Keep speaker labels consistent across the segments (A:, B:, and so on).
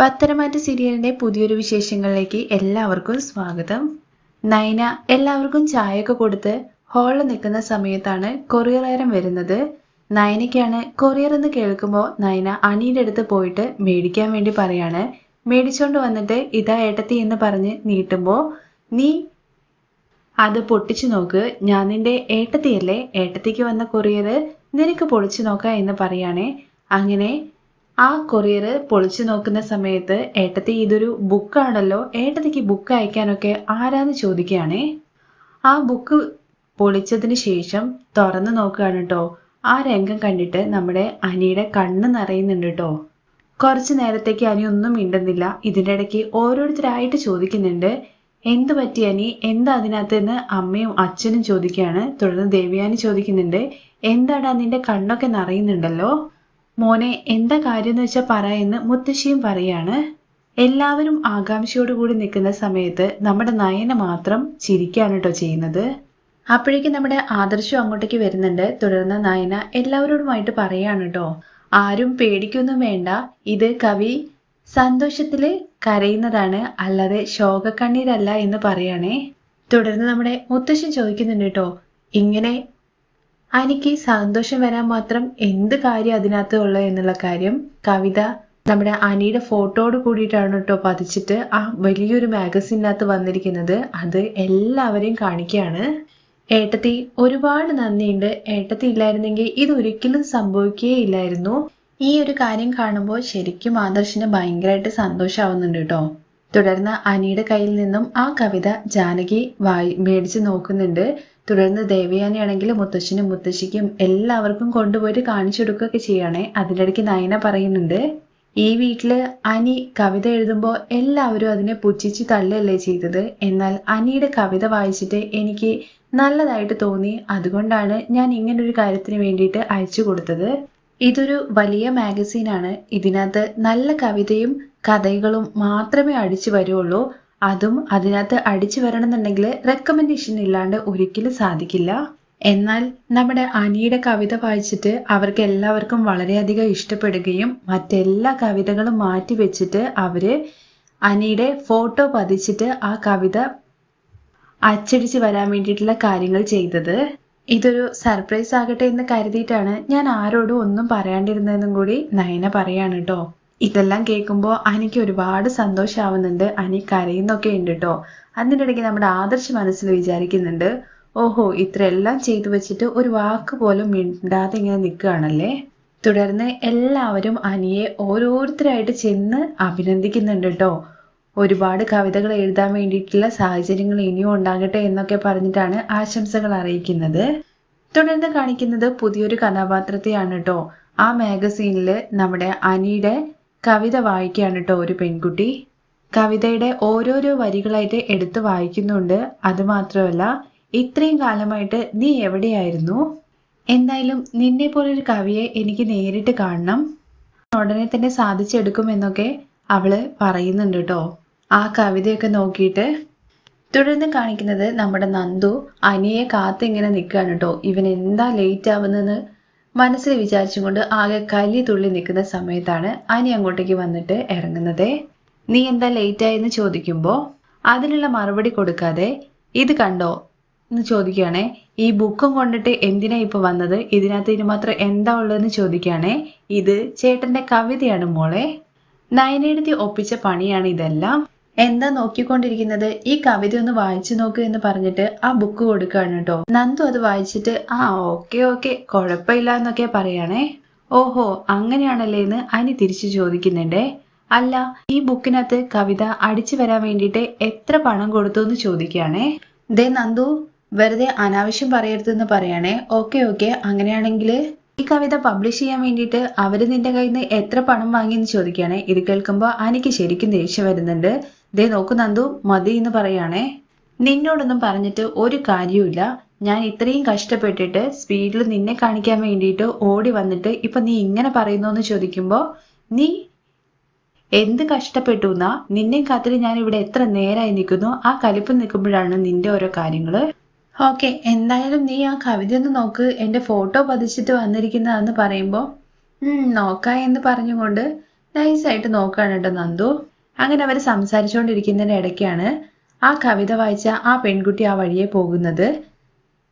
A: പത്തരമാറ്റ് സീരിയലിന്റെ പുതിയൊരു വിശേഷങ്ങളിലേക്ക് എല്ലാവർക്കും സ്വാഗതം. നൈന എല്ലാവർക്കും ചായയൊക്കെ കൊടുത്ത് ഹോളിൽ നിൽക്കുന്ന സമയത്താണ് കൊറിയറേരം വരുന്നത്. നയനയ്ക്കാണ് കൊറിയർ എന്ന് കേൾക്കുമ്പോൾ നയന അനിയുടെ അടുത്ത് പോയിട്ട് മേടിക്കാൻ വേണ്ടി പറയാണ്. മേടിച്ചോണ്ട് വന്നിട്ട് ഇതാ ഏട്ടത്തി എന്ന് പറഞ്ഞ് നീട്ടുമ്പോൾ നീ അത് പൊട്ടിച്ചു നോക്ക്. ഞാൻ നിന്റെ ഏട്ടത്തിയല്ലേ? ഏട്ടത്തിക്ക് വന്ന കൊറിയർ നിനക്ക് പൊളിച്ചു നോക്കാം എന്ന് പറയാണേ. അങ്ങനെ ആ കൊറിയർ പൊളിച്ചു നോക്കുന്ന സമയത്ത് ഏട്ടത്തി ഇതൊരു ബുക്കാണല്ലോ ഏട്ടത്തിക്ക് ബുക്ക് അയക്കാനൊക്കെ ആരാന്ന് ചോദിക്കുകയാണേ. ആ ബുക്ക് പൊളിച്ചതിന് ശേഷം തുറന്നു നോക്കുകയാണ് കേട്ടോ ആ രംഗം കണ്ടിട്ട് നമ്മുടെ അനിയുടെ കണ്ണ് നിറയുന്നുണ്ട് കേട്ടോ കുറച്ചു നേരത്തേക്ക് അനി ഒന്നും മിണ്ടുന്നില്ല. ഇതിന്റെ ഇടയ്ക്ക് ഓരോരുത്തരായിട്ട് ചോദിക്കുന്നുണ്ട് എന്ത് പറ്റി അനി? എന്താ അതിനകത്ത് നിന്ന് അമ്മയും അച്ഛനും ചോദിക്കുകയാണ്. തുടർന്ന് ദേവിയാനി ചോദിക്കുന്നുണ്ട് എന്താടാ നിന്റെ കണ്ണൊക്കെ നിറയുന്നുണ്ടല്ലോ? മോനെ എന്താ കാര്യം എന്ന് വെച്ചാൽ പറ എന്ന് മുത്തശ്ശിയും പറയാണ്. എല്ലാവരും ആകാംക്ഷയോട് കൂടി നിൽക്കുന്ന സമയത്ത് നമ്മുടെ നയന മാത്രം ചിരിക്കാണ് കേട്ടോ ചെയ്യുന്നത്. അപ്പോഴേക്കും നമ്മുടെ ആദർശം അങ്ങോട്ടേക്ക് വരുന്നുണ്ട്. തുടർന്ന് നയന എല്ലാവരോടുമായിട്ട് പറയാണ് കേട്ടോ ആരും പേടിക്കൊന്നും വേണ്ട. ഇത് കവി സന്തോഷത്തിൽ കരയുന്നതാണ്. അല്ലാതെ ശോകക്കണ്ണീരല്ല എന്ന് പറയണേ. തുടർന്ന് നമ്മുടെ മുത്തശ്ശൻ ചോദിക്കുന്നുണ്ട് കേട്ടോ ഇങ്ങനെ എനിക്ക് സന്തോഷം വരാൻ മാത്രം എന്ത് കാര്യം അതിനകത്ത് ഉള്ളത് എന്നുള്ള കാര്യം കവിത നമ്മുടെ അനിയുടെ ഫോട്ടോട് കൂടിയിട്ടാണ് കേട്ടോ പതിച്ചിട്ട് ആ വലിയൊരു മാഗസിനകത്ത് വന്നിരിക്കുന്നത്. അത് എല്ലാവരെയും കാണിക്കുകയാണ്. ഏട്ടത്തി ഒരുപാട് നന്ദിയുണ്ട്. ഏട്ടത്തി ഇല്ലായിരുന്നെങ്കിൽ ഇതൊരിക്കലും സംഭവിക്കുകയില്ലായിരുന്നു ഈ ഒരു കാര്യം കാണുമ്പോൾ ശരിക്കും ആദർശിന് ഭയങ്കരമായിട്ട് സന്തോഷമാവുന്നുണ്ട് കേട്ടോ. തുടർന്ന് അനിയുടെ കയ്യിൽ നിന്നും ആ കവിത ജാനകി വായി മേടിച്ച് നോക്കുന്നുണ്ട്. തുടർന്ന് ദേവയാനിയാണെങ്കിൽ മുത്തശ്ശനും മുത്തശ്ശിക്കും എല്ലാവർക്കും കൊണ്ടുപോയിട്ട് കാണിച്ചു കൊടുക്കുകയൊക്കെ ചെയ്യണേ. അതിനിടയ്ക്ക് നയന പറയുന്നുണ്ട് ഈ വീട്ടിൽ അനി കവിത എഴുതുമ്പോൾ എല്ലാവരും അതിനെ പുച്ഛിച്ച് തള്ളല്ലേ ചെയ്തത്? എന്നാൽ അനിയുടെ കവിത വായിച്ചിട്ട് എനിക്ക് നല്ലതായിട്ട് തോന്നി. അതുകൊണ്ടാണ് ഞാൻ ഇങ്ങനൊരു കാര്യത്തിന് വേണ്ടിയിട്ട് അയച്ചു കൊടുത്തത്. ഇതൊരു വലിയ മാഗസീനാണ്. ഇതിനകത്ത് നല്ല കവിതയും കഥകളും മാത്രമേ അടിച്ചു വരുള്ളൂ. അതും അതിനകത്ത് അടിച്ചു വരണമെന്നുണ്ടെങ്കിൽ റെക്കമെൻഡേഷൻ ഇല്ലാണ്ട് ഒരിക്കലും സാധിക്കില്ല. എന്നാൽ നമ്മുടെ അനിയുടെ കവിത വായിച്ചിട്ട് അവർക്ക് എല്ലാവർക്കും വളരെയധികം ഇഷ്ടപ്പെടുകയും മറ്റെല്ലാ കവിതകളും മാറ്റി വെച്ചിട്ട് അവർ അനിയുടെ ഫോട്ടോ പതിച്ചിട്ട് ആ കവിത അച്ചടിച്ച് വരാൻ വേണ്ടിയിട്ടുള്ള കാര്യങ്ങൾ ചെയ്തത്. ഇതൊരു സർപ്രൈസ് ആകട്ടെ എന്ന് കരുതിയിട്ടാണ് ഞാൻ ആരോടും ഒന്നും പറയാണ്ടിരുന്നതെന്നും കൂടി നയന പറയാണ് കേട്ടോ ഇതെല്ലാം കേൾക്കുമ്പോൾ അനിക്ക് ഒരുപാട് സന്തോഷമാവുന്നുണ്ട് അനി കരയുന്നൊക്കെ ഉണ്ട് കേട്ടോ അതിനിടയ്ക്ക് നമ്മുടെ ആദർശ മനസ്സിൽ വിചാരിക്കുന്നുണ്ട് ഓഹോ ഇത്രയെല്ലാം ചെയ്തു വെച്ചിട്ട് ഒരു വാക്ക് പോലും മിണ്ടാതെ ഇങ്ങനെ നിൽക്കുകയാണല്ലേ? തുടർന്ന് എല്ലാവരും അനിയെ ഓരോരുത്തരായിട്ട് ചെന്ന് അഭിനന്ദിക്കുന്നുണ്ട് കേട്ടോ ഒരുപാട് കവിതകൾ എഴുതാൻ വേണ്ടിയിട്ടുള്ള സാഹചര്യങ്ങൾ ഇനിയും ഉണ്ടാകട്ടെ എന്നൊക്കെ പറഞ്ഞിട്ടാണ് ആശംസകൾ അറിയിക്കുന്നത്. തുടർന്ന് കാണിക്കുന്നത് പുതിയൊരു കഥാപാത്രത്തെയാണ് കേട്ടോ ആ മാഗസീനിൽ നമ്മുടെ അനിയുടെ കവിത വായിക്കുകയാണ് കേട്ടോ ഒരു പെൺകുട്ടി. കവിതയുടെ ഓരോരോ വരികളായിട്ട് എടുത്ത് വായിക്കുന്നുണ്ട്. അതുമാത്രമല്ല ഇത്രയും കാലമായിട്ട് നീ എവിടെയായിരുന്നു? എന്തായാലും നിന്നെ പോലൊരു കവിയെ എനിക്ക് നേരിട്ട് കാണണം. ഉടനെ തന്നെ സാധിച്ചെടുക്കുമെന്നൊക്കെ അവൾ പറയുന്നുണ്ട് കേട്ടോ ആ കവിതയൊക്കെ നോക്കിയിട്ട് തുടർന്ന് കാണിക്കുന്നത് നമ്മുടെ നന്ദു. അനിയെ കാത്തിങ്ങനെ നിൽക്കുകയാണ് കേട്ടോ ഇവൻ എന്താ ലേറ്റ് ആവുന്നെന്ന് മനസ്സിൽ വിചാരിച്ചും കൊണ്ട് ആകെ കലി തുള്ളി നിൽക്കുന്ന സമയത്താണ് അനി അങ്ങോട്ടേക്ക് വന്നിട്ട് ഇറങ്ങുന്നത്. നീ എന്താ ലേറ്റ് ആയെന്ന് ചോദിക്കുമ്പോൾ അതിനുള്ള മറുപടി കൊടുക്കാതെ ഇത് കണ്ടോ? എന്ന് ചോദിക്കുകയാണേ. ഈ ബുക്കും കൊണ്ടിട്ട് എന്തിനാ ഇപ്പൊ വന്നത്? ഇതിനകത്ത് ഇനി മാത്രം എന്താ ഉള്ളതെന്ന് ചോദിക്കുകയാണേ. ഇത് ചേട്ടന്റെ കവിതയാണ് മോളെ. നയനെഴുതി ഒപ്പിച്ച പണിയാണ് ഇതെല്ലാം. എന്താ നോക്കിക്കൊണ്ടിരിക്കുന്നത്? ഈ കവിത ഒന്ന് വായിച്ചു നോക്ക് എന്ന് പറഞ്ഞിട്ട് ആ ബുക്ക് കൊടുക്കുകയാണ് കേട്ടോ നന്ദു അത് വായിച്ചിട്ട് ആ ഓക്കെ ഓക്കെ കുഴപ്പമില്ല എന്നൊക്കെ പറയണേ. ഓഹോ അങ്ങനെയാണല്ലേ എന്ന് അനി തിരിച്ചു ചോദിക്കുന്നുണ്ടേ. അല്ല ഈ ബുക്കിനകത്ത് കവിത അടിച്ചു വരാൻ വേണ്ടിയിട്ട് എത്ര പണം കൊടുത്തു എന്ന് ചോദിക്കുകയാണേ. ദേ നന്ദു വെറുതെ അനാവശ്യം പറയരുതെന്ന് പറയണേ. ഓക്കെ ഓക്കെ അങ്ങനെയാണെങ്കിൽ ഈ കവിത പബ്ലിഷ് ചെയ്യാൻ വേണ്ടിയിട്ട് അവർ നിന്റെ കയ്യിൽ നിന്ന് എത്ര പണം വാങ്ങിയെന്ന് ചോദിക്കുകയാണേ. ഇത് കേൾക്കുമ്പോൾ അനിക്ക് ശരിക്കും ദേഷ്യം വരുന്നുണ്ട്. ദേ നോക്കു നന്ദു മതി എന്ന് പറയാണേ. നിന്നോടൊന്നും പറഞ്ഞിട്ട് ഒരു കാര്യവുമില്ല. ഞാൻ ഇത്രയും കഷ്ടപ്പെട്ടിട്ട് സ്പീഡിൽ നിന്നെ കാണിക്കാൻ വേണ്ടിയിട്ട് ഓടി വന്നിട്ട് ഇപ്പൊ നീ ഇങ്ങനെ പറയുന്നു എന്ന് ചോദിക്കുമ്പോൾ നീ എന്ത് കഷ്ടപ്പെട്ടു എന്നാ? നിന്നെ കാത്തിരി ഞാൻ ഇവിടെ എത്ര നേരായി നിൽക്കുന്നു. ആ കലിപ്പ് നിൽക്കുമ്പോഴാണ് നിന്റെ ഓരോ കാര്യങ്ങൾ. ഓക്കെ എന്തായാലും നീ ആ കവിത ഒന്ന് നോക്ക്. എന്റെ ഫോട്ടോ പതിച്ചിട്ട് വന്നിരിക്കുന്നതെന്ന് പറയുമ്പോ ഉം നോക്കാം എന്ന് പറഞ്ഞുകൊണ്ട് നൈസായിട്ട് നോക്കുകയാണ് കേട്ടോ നന്ദു. അങ്ങനെ അവർ സംസാരിച്ചുകൊണ്ടിരിക്കുന്നതിന് ഇടയ്ക്കാണ് ആ കവിത വായിച്ച ആ പെൺകുട്ടി ആ വഴിയെ പോകുന്നത്.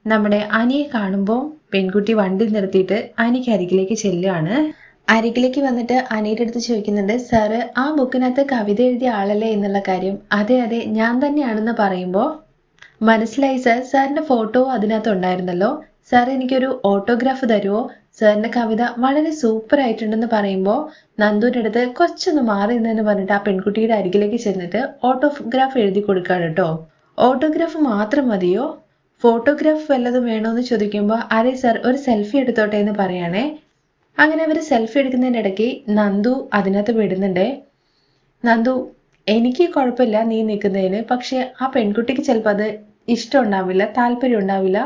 A: നമ്മുടെ അനിയെ കാണുമ്പോൾ പെൺകുട്ടി വണ്ടി നിർത്തിയിട്ട് അനിക്ക് അരികിലേക്ക് ചെല്ലുകയാണ്. അരികിലേക്ക് വന്നിട്ട് അനിയുടെ അടുത്ത് ചോദിക്കുന്നുണ്ട് സാറ് ആ ബുക്കിനകത്ത് കവിത എഴുതിയ ആളല്ലേ എന്നുള്ള കാര്യം. അതെ അതെ ഞാൻ തന്നെയാണെന്ന് പറയുമ്പോൾ മനസ്സിലായി സാർ സാറിന്റെ ഫോട്ടോ അതിനകത്ത് ഉണ്ടായിരുന്നല്ലോ. സാർ എനിക്കൊരു ഓട്ടോഗ്രാഫ് തരുമോ സാറിന്റെ കവിത വളരെ സൂപ്പർ ആയിട്ടുണ്ടെന്ന് പറയുമ്പോൾ നന്ദുവിന്റെ അടുത്ത് കുറച്ചൊന്ന് മാറി നിന്നെന്ന് പറഞ്ഞിട്ട് ആ പെൺകുട്ടിയുടെ അരികിലേക്ക് ചെന്നിട്ട് ഓട്ടോഗ്രാഫ് എഴുതി കൊടുക്കാണ് കേട്ടോ. ഓട്ടോഗ്രാഫ് മാത്രം മതിയോ? ഫോട്ടോഗ്രാഫ് വല്ലതും വേണോ എന്ന് ചോദിക്കുമ്പോൾ അരേ സാർ ഒരു സെൽഫി എടുത്തോട്ടെ എന്ന് പറയുകയാണേ അങ്ങനെ അവർ സെൽഫി എടുക്കുന്നതിന്റെ ഇടയ്ക്ക് നന്ദു അതിനകത്ത് വിടുന്നുണ്ടേ നന്ദു എനിക്ക് കുഴപ്പമില്ല നീ നിൽക്കുന്നതിന് പക്ഷേ ആ പെൺകുട്ടിക്ക് ചിലപ്പോൾ അത് ഇഷ്ടം ഉണ്ടാവില്ല താല്പര്യം ഉണ്ടാവില്ല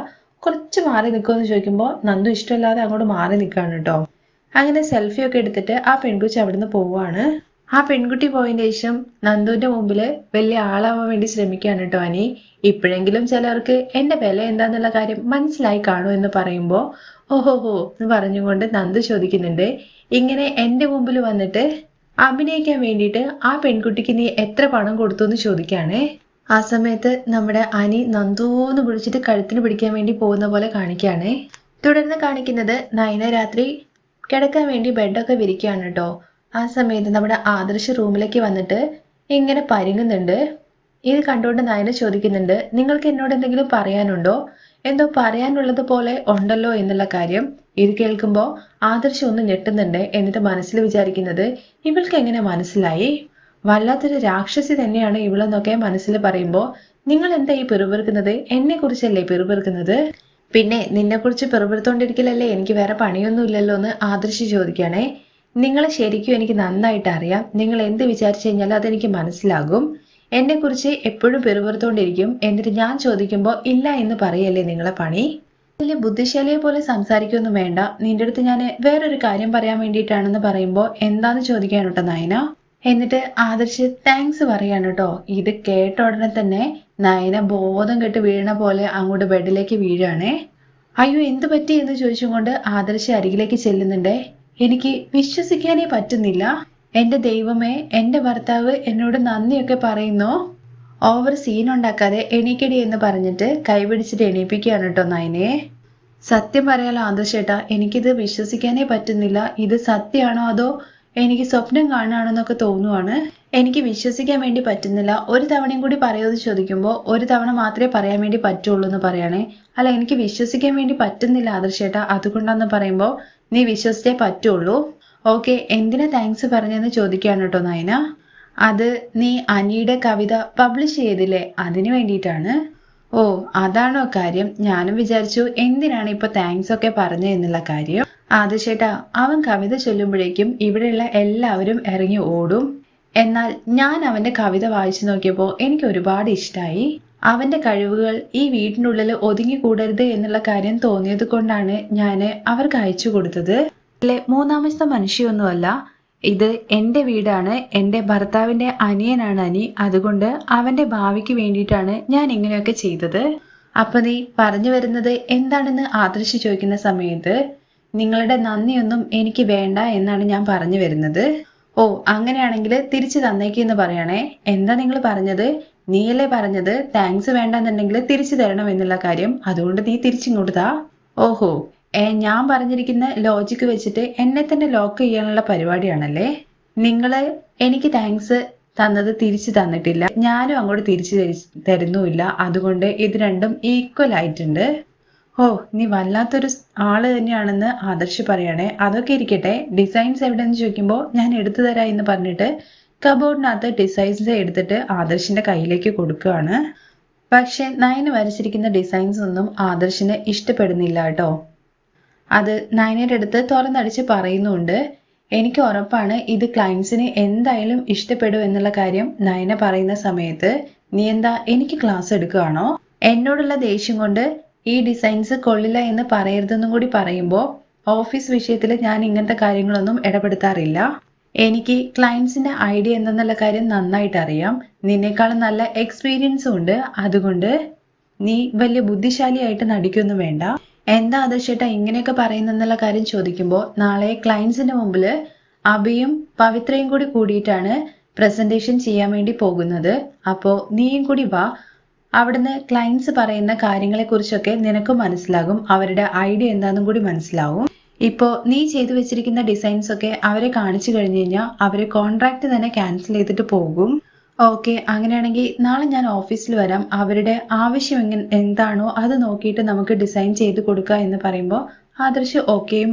A: കുറച്ച് മാറി നിൽക്കുമെന്ന് ചോദിക്കുമ്പോൾ നന്ദു ഇഷ്ടമില്ലാതെ അങ്ങോട്ട് മാറി നിൽക്കുകയാണ് കേട്ടോ അങ്ങനെ സെൽഫി ഒക്കെ എടുത്തിട്ട് ആ പെൺകുട്ടി അവിടുന്ന് പോവുകയാണ് ആ പെൺകുട്ടി പോയതിന് ശേഷം നന്ദുവിന്റെ മുമ്പിൽ വലിയ ആളാവാൻ വേണ്ടി ശ്രമിക്കുകയാണ് കേട്ടോ അനി. ഇപ്പോഴെങ്കിലും ചിലർക്ക് എന്റെ വില എന്താന്നുള്ള കാര്യം മനസ്സിലായി കാണൂ എന്ന് പറയുമ്പോൾ ഓഹോഹോ എന്ന് പറഞ്ഞുകൊണ്ട് നന്ദു ചോദിക്കുന്നുണ്ട്. ഇങ്ങനെ എന്റെ മുമ്പിൽ വന്നിട്ട് അഭിനയിക്കാൻ വേണ്ടിയിട്ട് ആ പെൺകുട്ടിക്ക് നീ എത്ര പണം കൊടുത്തു എന്ന് ചോദിക്കുകയാണേ. ആ സമയത്ത് നമ്മുടെ അനി നന്ദൂന്ന് വിളിച്ചിട്ട് കഴുത്തിന് പിടിക്കാൻ വേണ്ടി പോകുന്ന പോലെ കാണിക്കുകയാണേ. തുടർന്ന് കാണിക്കുന്നത് നയന രാത്രി കിടക്കാൻ വേണ്ടി ബെഡൊക്കെ വിരിക്കുകയാണ് കേട്ടോ ആ സമയത്ത് നമ്മുടെ ആദർശ റൂമിലേക്ക് വന്നിട്ട് ഇങ്ങനെ പരുങ്ങുന്നുണ്ട്. ഇത് കണ്ടുകൊണ്ട് നയന ചോദിക്കുന്നുണ്ട് നിങ്ങൾക്ക് എന്നോട് എന്തെങ്കിലും പറയാനുണ്ടോ? എന്തോ പറയാനുള്ളത് പോലെ ഉണ്ടല്ലോ എന്നുള്ള കാര്യം. ഇത് കേൾക്കുമ്പോൾ ആദർശം ഒന്ന് ഞെട്ടുന്നുണ്ട് എന്നിട്ട് മനസ്സിൽ വിചാരിക്കുന്നത് ഇവൾക്ക് എങ്ങനെ മനസ്സിലായി? വല്ലാത്തൊരു രാക്ഷസി തന്നെയാണ് ഇവളെന്നൊക്കെ മനസ്സിൽ പറയുമ്പോൾ നിങ്ങൾ എന്താ ഈ പിറുപിറുക്കുന്നത്? എന്നെ കുറിച്ചല്ലേ പിറുപിറുക്കുന്നത്? പിന്നെ നിന്നെ കുറിച്ച് പിറുപിറുത്തോണ്ടിരിക്കലല്ലേ? എനിക്ക് വേറെ പണിയൊന്നും ഇല്ലല്ലോ എന്ന് ആദർശി ചോദിക്കുകയാണേ നിങ്ങളെ ശരിക്കും എനിക്ക് നന്നായിട്ട് അറിയാം നിങ്ങൾ എന്ത് വിചാരിച്ചു കഴിഞ്ഞാലും അതെനിക്ക് മനസ്സിലാകും. എന്നെ കുറിച്ച് എപ്പോഴും പെരുപുറത്തോണ്ടിരിക്കും എന്നിട്ട് ഞാൻ ചോദിക്കുമ്പോൾ ഇല്ല എന്ന് പറയല്ലേ നിങ്ങളെ പണി? വലിയ ബുദ്ധിശാലിയെ പോലെ സംസാരിക്കൊന്നും വേണ്ട. നിന്റെ അടുത്ത് ഞാൻ വേറൊരു കാര്യം പറയാൻ വേണ്ടിയിട്ടാണെന്ന് പറയുമ്പോൾ എന്താന്ന് ചോദിക്കാനുട്ടോ നയന? എന്നിട്ട് ആദർശ് താങ്ക്സ് പറയാണ് കേട്ടോ ഇത് കേട്ട ഉടനെ തന്നെ നയന ബോധം കെട്ട് വീഴണ പോലെ അങ്ങോട്ട് ബെഡിലേക്ക് വീഴാണേ. അയ്യോ എന്ത് പറ്റി എന്ന് ചോദിച്ചുകൊണ്ട് ആദർശ് അരികിലേക്ക് ചെല്ലുന്നുണ്ടേ. എനിക്ക് വിശ്വസിക്കാനേ പറ്റുന്നില്ല. എന്റെ ദൈവമേ എന്റെ ഭർത്താവ് എന്നോട് നന്ദിയൊക്കെ പറയുന്നു. ഓവർ സീൻ ഉണ്ടാക്കാതെ എണീക്കടി എന്ന് പറഞ്ഞിട്ട് കൈപിടിച്ചിട്ട് എണീപ്പിക്കുകയാണ് കേട്ടോ നയനെ. സത്യം പറയാലോ ആദർശേട്ടാ എനിക്കിത് വിശ്വസിക്കാനേ പറ്റുന്നില്ല. ഇത് സത്യമാണോ അതോ എനിക്ക് സ്വപ്നം കാണാണെന്നൊക്കെ തോന്നുവാണ്. എനിക്ക് വിശ്വസിക്കാൻ വേണ്ടി പറ്റുന്നില്ല. ഒരു തവണയും കൂടി പറയുമെന്ന് ചോദിക്കുമ്പോൾ ഒരു തവണ മാത്രമേ പറയാൻ വേണ്ടി പറ്റുള്ളൂ എന്ന് പറയണേ. അല്ല എനിക്ക് വിശ്വസിക്കാൻ വേണ്ടി പറ്റുന്നില്ല ആദർശേട്ടാ. അതുകൊണ്ടാന്ന് പറയുമ്പോൾ നീ വിശ്വസിച്ചേ പറ്റുള്ളൂ. ഓക്കെ എന്തിനാ താങ്ക്സ് പറഞ്ഞെന്ന് ചോദിക്കുകയാണ് കേട്ടോ നയന. അത് നീ അനിയുടെ കവിത പബ്ലിഷ് ചെയ്തില്ലേ? അതിനു വേണ്ടിയിട്ടാണ്. ഓ അതാണോ കാര്യം? ഞാനും വിചാരിച്ചു എന്തിനാണ് ഇപ്പൊ താങ്ക്സ് ഒക്കെ പറഞ്ഞു എന്നുള്ള കാര്യം? ആദിശേട്ടാ അവൻ കവിത ചൊല്ലുമ്പോഴേക്കും ഇവിടെയുള്ള എല്ലാവരും ഇറങ്ങി ഓടും. എന്നാൽ ഞാൻ അവന്റെ കവിത വായിച്ചു നോക്കിയപ്പോൾ എനിക്ക് ഒരുപാട് ഇഷ്ടമായി അവന്റെ കഴിവുകൾ ഈ വീടിനുള്ളിൽ ഒതുങ്ങിക്കൂടരുത് എന്നുള്ള കാര്യം തോന്നിയത് കൊണ്ടാണ് ഞാൻ അവർക്ക് അയച്ചു കൊടുത്തത്. അല്ലെ മൂന്നാമത്തെ മനുഷ്യൊന്നുമല്ല. ഇത് എന്റെ വീടാണ് എന്റെ ഭർത്താവിന്റെ അനിയനാണ് അനി. അതുകൊണ്ട് അവന്റെ ഭാവിക്ക് വേണ്ടിയിട്ടാണ് ഞാൻ ഇങ്ങനെയൊക്കെ ചെയ്തത്. അപ്പൊ നീ പറഞ്ഞു വരുന്നത് എന്താണെന്ന് ആദർശി ചോദിക്കുന്ന സമയത്ത് നിങ്ങളുടെ നന്ദിയൊന്നും എനിക്ക് വേണ്ട എന്നാണ് ഞാൻ പറഞ്ഞു വരുന്നത്. ഓ അങ്ങനെയാണെങ്കിൽ തിരിച്ചു തന്നേക്കെന്ന് പറയണേ. എന്താ നിങ്ങൾ പറഞ്ഞത്? നീയല്ലേ പറഞ്ഞത് താങ്ക്സ് വേണ്ടെന്നുണ്ടെങ്കിൽ തിരിച്ചു തരണം എന്നുള്ള കാര്യം. അതുകൊണ്ട് നീ തിരിച്ചിങ്ങോട്ട് താ. ഓഹോ ഏ ഞാൻ പറഞ്ഞിരിക്കുന്ന ലോജിക്ക് വെച്ചിട്ട് എന്നെ തന്നെ ലോക്ക് ചെയ്യാനുള്ള പരിപാടിയാണല്ലേ? നിങ്ങൾ എനിക്ക് താങ്ക്സ് തന്നത് തിരിച്ചു തന്നിട്ടില്ല. ഞാനും അങ്ങോട്ട് തിരിച്ചു തരുന്നുമില്ല. അതുകൊണ്ട് ഇത് രണ്ടും ഈക്വൽ ആയിട്ടുണ്ട്. ഓ നീ വല്ലാത്തൊരു ആൾ തന്നെയാണെന്ന് ആദർശ് പറയണേ. അതൊക്കെ ഇരിക്കട്ടെ. ഡിസൈൻസ് എവിടെയെന്ന് ചോദിക്കുമ്പോൾ ഞാൻ എടുത്തു തരാം എന്ന് പറഞ്ഞിട്ട് കബോർഡിനകത്ത് ഡിസൈൻസ് എടുത്തിട്ട് ആദർശിന്റെ കയ്യിലേക്ക് കൊടുക്കുകയാണ് പക്ഷെ നയന് വരച്ചിരിക്കുന്ന ഡിസൈൻസ് ഒന്നും ആദർശിന് ഇഷ്ടപ്പെടുന്നില്ല കേട്ടോ. അത് നയനയുടെ അടുത്ത് തുറന്നടിച്ച് പറയുന്നുണ്ട്. എനിക്ക് ഉറപ്പാണ് ഇത് ക്ലയൻസിന് എന്തായാലും ഇഷ്ടപ്പെടും എന്നുള്ള കാര്യം നയന പറയുന്ന സമയത്ത് നീ എന്താ എനിക്ക് ക്ലാസ് എടുക്കുകയാണോ എന്നോടുള്ള ദേഷ്യം കൊണ്ട് ഈ ഡിസൈൻസ് കൊള്ളില്ല എന്ന് പറയരുതെന്നും കൂടി പറയുമ്പോൾ ഓഫീസ് വിഷയത്തിൽ ഞാൻ ഇങ്ങനത്തെ കാര്യങ്ങളൊന്നും ഇടപെടുത്താറില്ല. എനിക്ക് ക്ലയൻസിന്റെ ഐഡിയ എന്തെന്നുള്ള കാര്യം നന്നായിട്ട് അറിയാം. നിന്നേക്കാളും നല്ല എക്സ്പീരിയൻസും ഉണ്ട്. അതുകൊണ്ട് നീ വലിയ ബുദ്ധിശാലിയായിട്ട് നടിക്കൊന്നും വേണ്ട. എന്താ ആദർശേട്ടാ ഇങ്ങനെയൊക്കെ പറയുന്നെന്നുള്ള കാര്യം ചോദിക്കുമ്പോൾ നാളെ ക്ലയൻസിന്റെ മുമ്പിൽ അഭിയും പവിത്രയും കൂടി കൂടിയിട്ടാണ് പ്രസന്റേഷൻ ചെയ്യാൻ വേണ്ടി പോകുന്നത്. അപ്പോൾ നീയും കൂടി വാ. അവിടുന്ന് ക്ലയൻസ് പറയുന്ന കാര്യങ്ങളെക്കുറിച്ചൊക്കെ നിനക്ക് മനസ്സിലാകും. അവരുടെ ഐഡിയ എന്താണെന്നും കൂടി മനസ്സിലാവും. ഇപ്പോ നീ ചെയ്തു വെച്ചിരിക്കുന്ന ഡിസൈൻസ് ഒക്കെ അവരെ കാണിച്ചു കഴിഞ്ഞു കഴിഞ്ഞാൽ അവർ കോൺട്രാക്ട് തന്നെ ക്യാൻസൽ ചെയ്തിട്ട് പോകും. ഓക്കെ അങ്ങനെയാണെങ്കിൽ നാളെ ഞാൻ ഓഫീസിൽ വരാം. അവരുടെ ആവശ്യം എങ്ങനെ എന്താണോ അത് നോക്കിയിട്ട് നമുക്ക് ഡിസൈൻ ചെയ്ത് കൊടുക്കുക എന്ന് പറയുമ്പോൾ ആദർശ് ഓക്കെയും